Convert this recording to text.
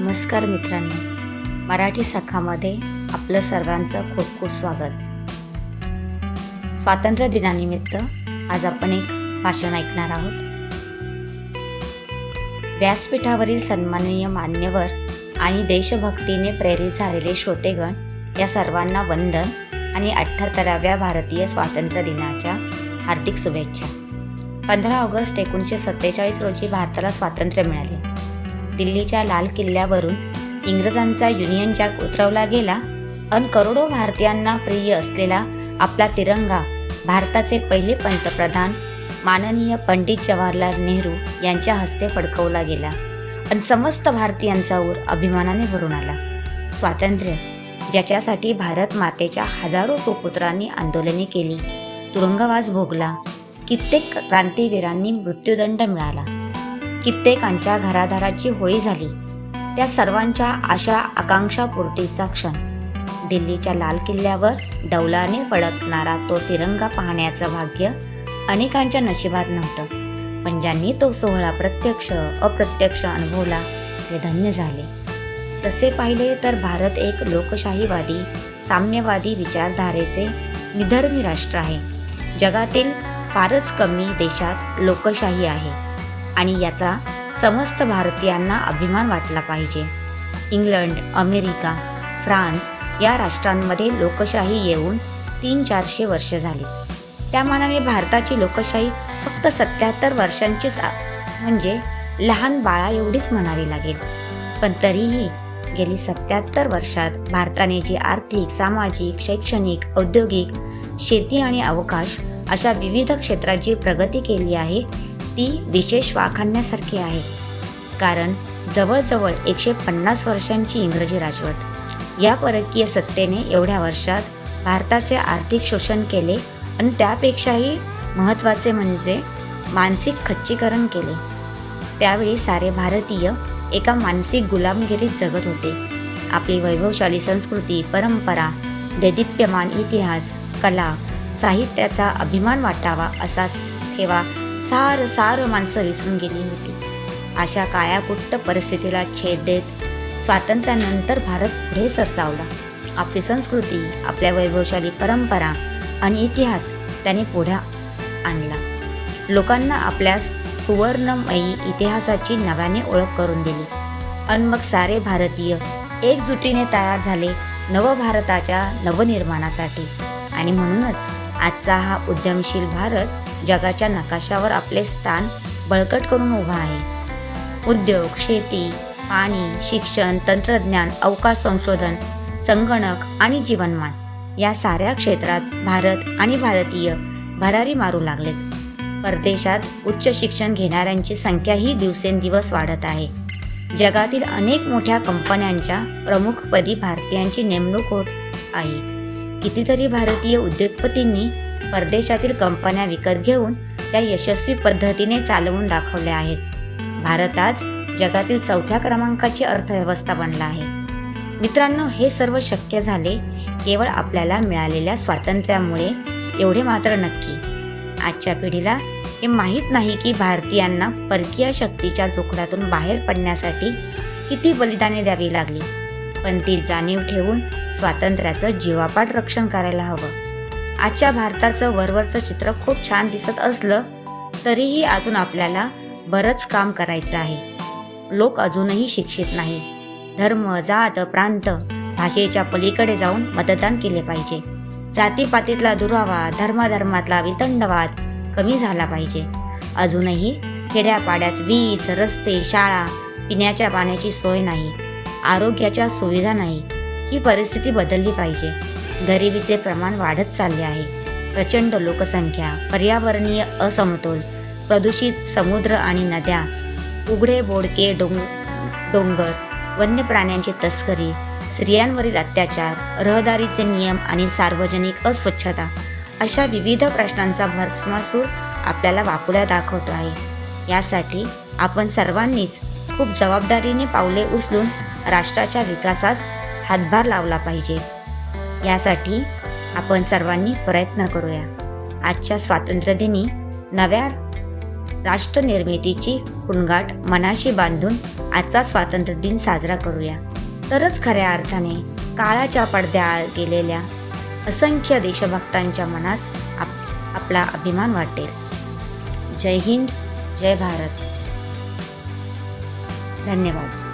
नमस्कार मित्रांनो. मराठी सखामध्ये आपलं सर्वांचं खूप खूप स्वागत. स्वातंत्र्य दिनानिमित्त आज आपण एक भाषण ऐकणार आहोत. व्यासपीठावरील सन्माननीय मान्यवर आणि देशभक्तीने प्रेरित झालेले श्रोतेगण या सर्वांना वंदन आणि अठ्ठ्याहत्तराव्या भारतीय स्वातंत्र्य दिनाच्या हार्दिक शुभेच्छा. पंधरा ऑगस्ट एकोणीसशे सत्तेचाळीस रोजी भारताला स्वातंत्र्य मिळाले. दिल्लीच्या लाल किल्ल्यावरून इंग्रजांचा युनियन जॅक उतरवला गेला. अन करोडो भारतीयांना प्रिय असलेला आपला तिरंगा भारताचे पहिले पंतप्रधान माननीय पंडित जवाहरलाल नेहरू यांच्या हस्ते फडकवला गेला. आणि समस्त भारतीयांचा ऊर अभिमानाने भरून आला. स्वातंत्र्य ज्याच्यासाठी भारत मातेच्या हजारो सुपुत्रांनी आंदोलने केली. तुरुंगवास भोगला. कित्येक क्रांतीवीरांनी मृत्यूदंड मिळाला. कित्येकांच्या घरादाराची होळी झाली. त्या सर्वांच्या आशा आकांक्षापूर्तीचा क्षण. दिल्लीच्या लाल किल्ल्यावर डौलाने फडकणारा तो तिरंगा पाहण्याचं भाग्य अनेकांच्या नशिबात नव्हतं. पण ज्यांनी तो सोहळा प्रत्यक्ष अप्रत्यक्ष अनुभवला ते धन्य झाले. तसे पाहिले तर भारत एक लोकशाहीवादी साम्यवादी विचारधारेचे निधर्मी राष्ट्र आहे. जगातील फारच कमी देशात लोकशाही आहे. आणि याचा समस्त भारतीयांना अभिमान वाटला पाहिजे. इंग्लंड अमेरिका फ्रान्स या राष्ट्रांमध्ये लोकशाही येऊन तीन चारशे वर्ष झाली. त्या मानाने भारताची लोकशाही फक्त सत्याहत्तर वर्षांचीच म्हणजे लहान बाळा एवढीच म्हणावी लागेल. पण तरीही गेली सत्याहत्तर वर्षात भारताने जी आर्थिक सामाजिक शैक्षणिक औद्योगिक शेती आणि अवकाश अशा विविध क्षेत्रात जी प्रगती केली आहे ती विशेष वाखाणण्यासारखी आहे. कारण जवळजवळ एकशे पन्नास वर्षांची इंग्रजी राजवट. या परकीय सत्तेने एवढ्या वर्षात भारताचे आर्थिक शोषण केले आणि त्यापेक्षाही महत्त्वाचे म्हणजे मानसिक खच्चीकरण केले. त्यावेळी सारे भारतीय एका मानसिक गुलामगिरीत जगत होते. आपली वैभवशाली संस्कृती परंपरा देदीप्यमान इतिहास कला साहित्याचा अभिमान वाटावा असा ठेवा सार सार माणसं विसरून गेली होती. अशा काळ्याकुट्ट परिस्थितीला छेद देत स्वातंत्र्यानंतर भारत पुढे सरसावला. आपली संस्कृती आपल्या वैभवशाली परंपरा आणि इतिहास त्याने पुढे आणला. लोकांना आपल्या सुवर्णमयी इतिहासाची नव्याने ओळख करून दिली. आणि मग सारे भारतीय एकजुटीने तयार झाले नवभारताच्या नवनिर्माणासाठी. आणि म्हणूनच आजचा हा उद्यमशील भारत जगाच्या नकाशावर आपले स्थान बळकट करून उभा आहे. उद्योग शेती पाणी शिक्षण तंत्रज्ञान अवकाश संशोधन संगणक आणि जीवनमान या साऱ्या क्षेत्रात भारत आणि भारतीय भरारी मारू लागलेत. परदेशात उच्च शिक्षण घेणाऱ्यांची संख्याही दिवसेंदिवस वाढत आहे. जगातील अनेक मोठ्या कंपन्यांच्या प्रमुखपदी भारतीयांची नेमणूक होत आहे. कितीतरी भारतीय उद्योगपतींनी परदेशातील कंपन्या विकत घेऊन त्या यशस्वी पद्धतीने चालवून दाखवल्या आहेत. भारत आज जगातील चौथ्या क्रमांकाची अर्थव्यवस्था बनला आहे. मित्रांनो हे सर्व शक्य झाले केवळ आपल्याला मिळालेल्या स्वातंत्र्यामुळे एवढे मात्र नक्की. आजच्या पिढीला हे माहीत नाही की भारतीयांना परकीय शक्तीच्या जोखडातून बाहेर पडण्यासाठी किती बलिदाने द्यावी लागली. पण ती जाणीव ठेवून स्वातंत्र्याचं जीवापाड रक्षण करायला हवं. आजच्या भारताचं वरवरचं चित्र खूप छान दिसत असलं तरीही अजून आपल्याला बरंच काम करायचं आहे. लोक अजूनही शिक्षित नाही. धर्म जात प्रांत भाषेच्या पलीकडे जाऊन मतदान केले पाहिजे. जातीपातीतला दुरावा धर्माधर्मातला वितंडवाद कमी झाला पाहिजे. अजूनही खेड्यापाड्यात वीज रस्ते शाळा पिण्याच्या पाण्याची सोय नाही. आरोग्याच्या सुविधा नाही. ही परिस्थिती बदलली पाहिजे. गरिबीचे प्रमाण वाढत चालले आहे. प्रचंड लोकसंख्या पर्यावरणीय असमतोल प्रदूषित समुद्र आणि नद्या उघडे बोडके डोंग डोंगर वन्य प्राण्यांची तस्करी स्त्रियांवरील अत्याचार रहदारीचे नियम आणि सार्वजनिक अस्वच्छता अशा विविध प्रश्नांचा भस्मासूर आपल्याला वाकुल्या दाखवतो आहे. यासाठी आपण सर्वांनीच खूप जबाबदारीने पावले उचलून राष्ट्राच्या विकासास हातभार लावला पाहिजे. यासाठी आपण सर्वांनी प्रयत्न करूया. आजच्या स्वातंत्र्यदिनी नव्या राष्ट्रनिर्मितीची कुणगाट मनाशी बांधून आजचा स्वातंत्र्य दिन साजरा करूया. तरच खऱ्या अर्थाने काळाच्या पडद्याआड गेलेल्या असंख्य देशभक्तांच्या मनास आप आपला अभिमान वाटेल. जय हिंद जय भारत. धन्यवाद.